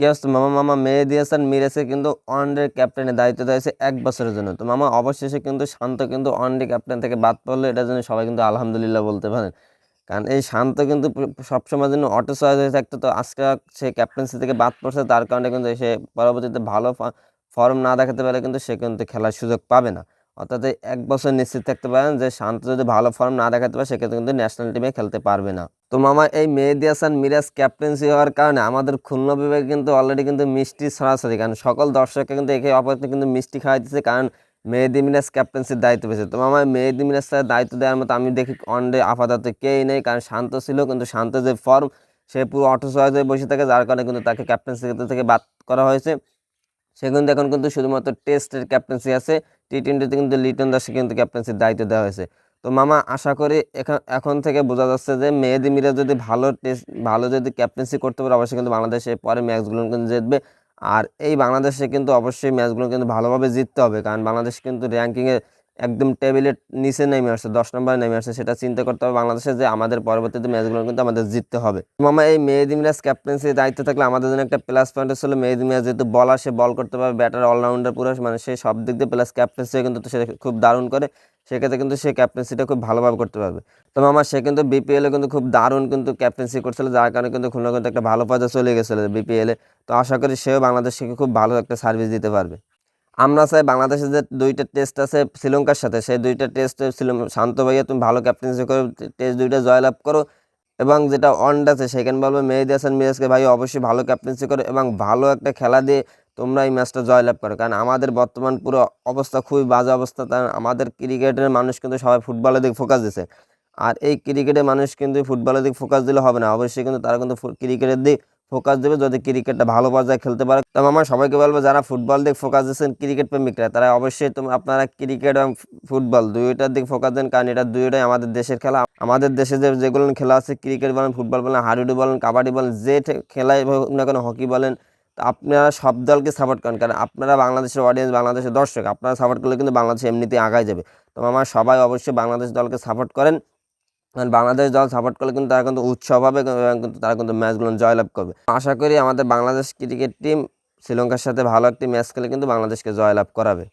কি আসতো মামা মামা মেহেদি দিয়েছেন মিরাজকে কিন্তু ওয়ানডে ক্যাপ্টেনের দায়িত্ব দিয়েছে এক বছরের জন্য। তো মামা, অবশেষে কিন্তু শান্ত কিন্তু ওয়ানডে ক্যাপ্টেন থেকে বাদ পড়ল এটার জন্য সবাই কিন্তু আলহামদুলিল্লাহ বলতে পারেন। কারণ এই শান্ত কিন্তু সবসময়ের জন্য অটো চয়েস হয়ে থাকতো, তো আজকে সে ক্যাপ্টেন্সি থেকে বাদ পড়ছে, তার কারণে কিন্তু সে পরবর্তীতে ভালো ফর্ম না দেখাতে পারলে কিন্তু সে কিন্তু খেলার সুযোগ পাবে না। অর্থাৎ এক বছর নিশ্চিত থাকতে পারেন যে শান্ত যদি ভালো ফর্ম না দেখাতে পারে, সেক্ষেত্রে কিন্তু ন্যাশনাল টিমে খেলতে পারবে না। তো মামা, এই মেহেদি হাসান মিরাজ ক্যাপ্টেন্সি হওয়ার কারণে আমাদের খুলনা বিভাগে কিন্তু অলরেডি কিন্তু মিষ্টি সরাসরি, কারণ সকল দর্শককে কিন্তু একে অপরকে কিন্তু মিষ্টি খাওয়াইতেছে কারণ মেহেদি মিরাজ ক্যাপ্টেন্সির দায়িত্ব পেয়েছে। তো মামা, মেহেদি মিরাজ স্যার দায়িত্ব দেওয়ার মতো আমি দেখি ওয়ানডে আপাতত কেই নেই, কারণ শান্ত ছিল, কিন্তু শান্ত যে ফর্ম সে পুরো অটো চয়েস হয়ে বসে থাকে, যার কারণে কিন্তু তাকে ক্যাপ্টেন্সি থেকে বাদ করা হয়েছে। সে কিন্তু এখন কিন্তু শুধুমাত্র টেস্টের ক্যাপ্টেন্সি আছে টি টোয়েন্টিতে কিন্তু লিটন দাসকে কিন্তু ক্যাপ্টেন্সির দায়িত্ব দেওয়া হয়েছে। তো মামা, আশা করি এখন এখন থেকে বোঝা যাচ্ছে যে মেহেদি মিরাজ যদি ভালো টেস্ট ভালো যদি ক্যাপ্টেন্সি করতে পারে, অবশ্যই কিন্তু বাংলাদেশে পরে ম্যাচগুলো কিন্তু জিতবে। আর এই বাংলাদেশে কিন্তু অবশ্যই ম্যাচগুলো কিন্তু ভালোভাবে জিততে হবে, কারণ বাংলাদেশ কিন্তু র্যাঙ্কিংয়ে একদম টেবিলের নিচে নেমে আসছে, দশ নম্বরে নেমে আসছে, সেটা চিন্তা করতে হবে বাংলাদেশে যে আমাদের পরবর্তীতে ম্যাচগুলো কিন্তু আমাদের জিততে হবে। মামা, এই মেহেদি মিরাজ ক্যাপ্টেন্সির দায়িত্ব থাকলে আমাদের জন্য একটা প্লাস পয়েন্ট ছিল মেহেদি মিরাজ, যেহেতু বলার সে বল করতে পারবে ব্যাটার অলরাউন্ডার পুরো মানে সে সব দিক দিয়ে প্লাস ক্যাপ্টেন্সি কিন্তু সে খুব দারুণ করে, সেক্ষেত্রে কিন্তু সে ক্যাপ্টেন্সিটা খুব ভালোভাবে করতে পারবে। তো মামা, সে কিন্তু বিপিএলে কিন্তু খুব দারুণ কিন্তু ক্যাপ্টেন্সি করছিল, যার কারণে কিন্তু খুলনা কিন্তু একটা ভালো পর্যায়ে চলে গেছিল বিপিএলে তো আশা করি সেও বাংলাদেশকে খুব ভালো একটা সার্ভিস দিতে পারবে। আমরা চাই বাংলাদেশের যে দুইটা টেস্ট আছে শ্রীলঙ্কার সাথে, সেই দুইটা টেস্ট শান্ত ভাইয়া তুমি ভালো ক্যাপ্টেন্সি করো টেস্ট দুইটা জয়লাভ করো এবং যেটা ওয়ানডে আছে সেখানে বলব মেহেদি হাসান মিরাজকে ভাই অবশ্যই ভালো ক্যাপ্টেন্সি করো এবং ভালো একটা খেলা দিয়ে তোমরা এই ম্যাচটা জয়লাভ করো। কারণ আমাদের বর্তমান পুরো অবস্থা খুবই বাজে অবস্থা কারণ আমাদের ক্রিকেটের মানুষ কিন্তু সবাই ফুটবলের দিকে ফোকাস দিছে। আর এই ক্রিকেটের মানুষ কিন্তু ফুটবলের দিকে ফোকাস দিলে হবে না, অবশ্যই কিন্তু তারা কিন্তু ক্রিকেটের দিক ফোকাস দেবে যদি ক্রিকেটটা ভালো পর্যায়ে খেলতে পারে। তো আমার সবাইকে বলব যারা ফুটবল দিকে ফোকাস দিচ্ছেন ক্রিকেট প্রেমিকরা, তারা অবশ্যই আপনারা ক্রিকেট এবং ফুটবল দুইটার দিকে ফোকাস দেন, কারণ এটা দুইটাই আমাদের দেশের খেলা। আমাদের দেশে যে, যেগুলো খেলা আছে, ক্রিকেট বলেন, ফুটবল বলেন, হাডুডু বলেন, কাবাডি বলেন, যে খেলাই হোক না কেন, হকি বলেন, তো আপনারা সব দলকে সাপোর্ট করেন, কারণ আপনারা বাংলাদেশের অডিয়েন্স বাংলাদেশের দর্শক, আপনারা সাপোর্ট করলে কিন্তু বাংলাদেশ এমনিতেই আগায় যাবে। তো আমার সবাই অবশ্যই বাংলাদেশ দলকে সাপোর্ট করেন। কারণ বাংলাদেশ দল সাপোর্ট করলে কিন্তু তারা কিন্তু উৎসব হবে কিন্তু তারা কিন্তু ম্যাচগুলো জয়লাভ করবে। আশা করি আমাদের বাংলাদেশ ক্রিকেট টিম শ্রীলঙ্কার সাথে ভালো একটি ম্যাচ খেলে কিন্তু বাংলাদেশকে জয়লাভ করাবে।